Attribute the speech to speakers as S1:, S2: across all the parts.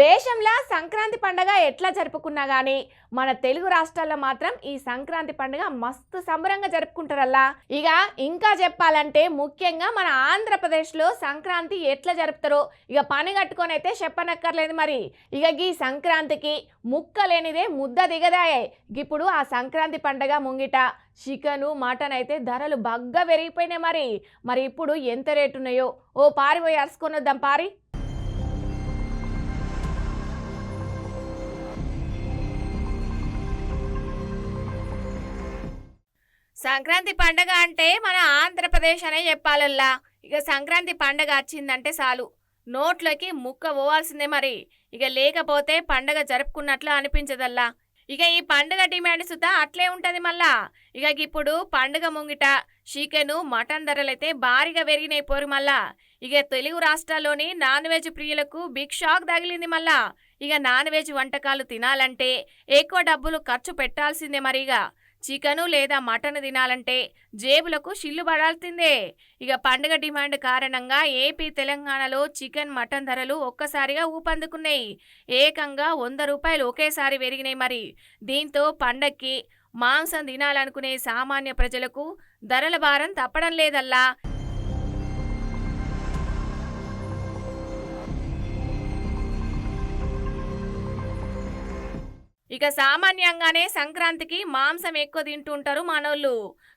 S1: దేశంలో సంక్రాంతి పండగ ఎట్లా జరుపుకున్నా గానీ మన తెలుగు రాష్ట్రాల్లో మాత్రం ఈ సంక్రాంతి పండుగ మస్తు సంబరంగా జరుపుకుంటారల్లా. ఇక ఇంకా చెప్పాలంటే ముఖ్యంగా మన ఆంధ్రప్రదేశ్లో సంక్రాంతి ఎట్లా జరుపుతారో ఇక పని కట్టుకొని అయితే చెప్పనక్కర్లేదు మరి. ఇక ఈ సంక్రాంతికి ముక్క లేనిదే ముద్ద దిగదాయే. ఇప్పుడు ఆ సంక్రాంతి పండగ ముంగిట చికెను మటన్ అయితే ధరలు బగ్గా పెరిగిపోయినాయి మరి. మరి ఇప్పుడు ఎంత రేటు ఉన్నాయో ఓ పారి పోయి అరుచుకొని వద్దాం పారి. సంక్రాంతి పండగ అంటే మన ఆంధ్రప్రదేశ్ అనే చెప్పాలల్లా. ఇక సంక్రాంతి పండగ వచ్చిందంటే చాలు. నోట్లోకి ముక్క పోవాల్సిందే మరి. ఇక లేకపోతే పండగ జరుపుకున్నట్లు అనిపించదల్లా. ఇక ఈ పండుగ డిమాండ్ సుతా అట్లే ఉంటుంది మళ్ళా. ఇక ఇప్పుడు పండుగ ముంగిట చికెను మటన్ ధరలైతే భారీగా పెరిగినాయి పోరు మళ్ళా. ఇక తెలుగు రాష్ట్రాల్లోని నాన్ వెజ్ ప్రియులకు బిగ్ షాక్ తగిలింది మళ్ళా. ఇక నాన్ వెజ్ వంటకాలు తినాలంటే ఎక్కువ డబ్బులు ఖర్చు పెట్టాల్సిందే మరిగా చికెను లేదా మటన్ తినాలంటే జేబులకు షిల్లు పడాల్సిందే. ఇక పండుగ డిమాండ్ కారణంగా ఏపీ తెలంగాణలో చికెన్ మటన్ ధరలు ఒక్కసారిగా ఊపందుకున్నాయి. ఏకంగా వంద రూపాయలు ఒకేసారి పెరిగినాయి మరి. దీంతో పండక్కి మాంసం తినాలనుకునే సామాన్య ప్రజలకు ధరల భారం తప్పడం లేదల్లా. ఇక సామాన్యంగానే సంక్రాంతికి మాంసం ఎక్కువ తింటుంటారు మనోళ్ళు.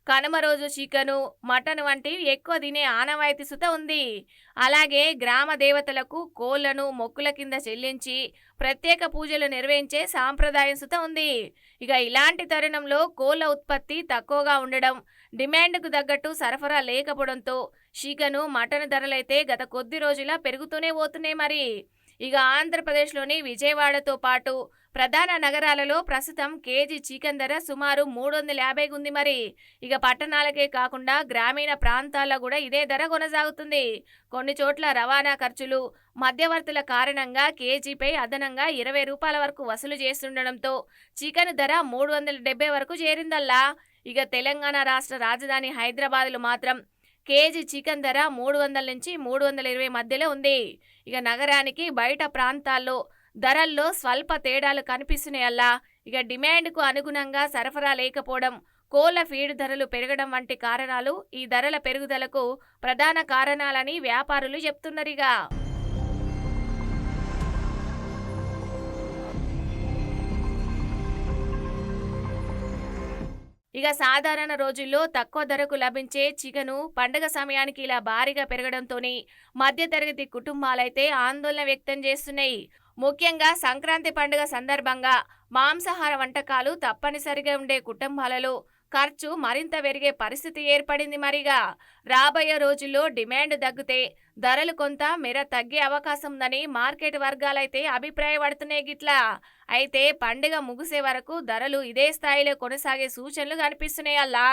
S1: కనుమ రోజు చికెను మటన్ వంటివి ఎక్కువ తినే ఆనవాయితీ సుత ఉంది. అలాగే గ్రామ దేవతలకు కోళ్ళను మొక్కుల కింద చెల్లించి ప్రత్యేక పూజలు నిర్వహించే సాంప్రదాయం సుత ఉంది. ఇక ఇలాంటి తరుణంలో కోళ్ళ ఉత్పత్తి తక్కువగా ఉండడం డిమాండ్కు తగ్గట్టు సరఫరా లేకపోవడంతో చికెను మటన్ ధరలైతే గత కొద్ది రోజులా పెరుగుతూనే పోతున్నాయి మరి. ఇక ఆంధ్రప్రదేశ్లోని విజయవాడతో పాటు ప్రధాన నగరాలలో ప్రస్తుతం కేజీ చికెన్ ధర సుమారు మూడు వందల యాభై ఉంది మరి. ఇక పట్టణాలకే కాకుండా గ్రామీణ ప్రాంతాల్లో కూడా ఇదే ధర కొనసాగుతుంది. కొన్ని చోట్ల రవాణా ఖర్చులు మధ్యవర్తుల కారణంగా కేజీపై అదనంగా ఇరవై రూపాయల వరకు వసూలు చేస్తుండడంతో చికెన్ ధర మూడు వందల డెబ్బై వరకు చేరిందల్లా. ఇక తెలంగాణ రాష్ట్ర రాజధాని హైదరాబాద్లో మాత్రం కేజీ చికెన్ ధర మూడు వందల నుంచి మూడు వందల ఇరవై మధ్యలో ఉంది. ఇక నగరానికి బయట ప్రాంతాల్లో ధరల్లో స్వల్ప తేడాలు కనిపిస్తున్నాయల్లా. ఇక డిమాండ్కు అనుగుణంగా సరఫరా లేకపోవడం కోళ్ళ ఫీడ్ ధరలు పెరగడం వంటి కారణాలు ఈ ధరల పెరుగుదలకు ప్రధాన కారణాలని వ్యాపారులు చెప్తున్నరిగా ఇక సాధారణ రోజుల్లో తక్కువ ధరకు లభించే చికెను పండగ సమయానికి ఇలా భారీగా పెరగడంతోని మధ్యతరగతి కుటుంబాలైతే ఆందోళన వ్యక్తం చేస్తున్నాయి. ముఖ్యంగా సంక్రాంతి పండుగ సందర్భంగా మాంసాహార వంటకాలు తప్పనిసరిగా ఉండే కుటుంబాలలో ఖర్చు మరింత పెరిగే పరిస్థితి ఏర్పడింది మరిగా. రాబోయే రోజుల్లో డిమాండ్ తగ్గితే ధరలు కొంత మేర తగ్గే అవకాశం ఉందని మార్కెట్ వర్గాలైతే అభిప్రాయపడుతున్నాయి గిట్లా. అయితే పండుగ ముగిసే వరకు ధరలు ఇదే స్థాయిలో కొనసాగే సూచనలు కనిపిస్తున్నాయి అల్లా.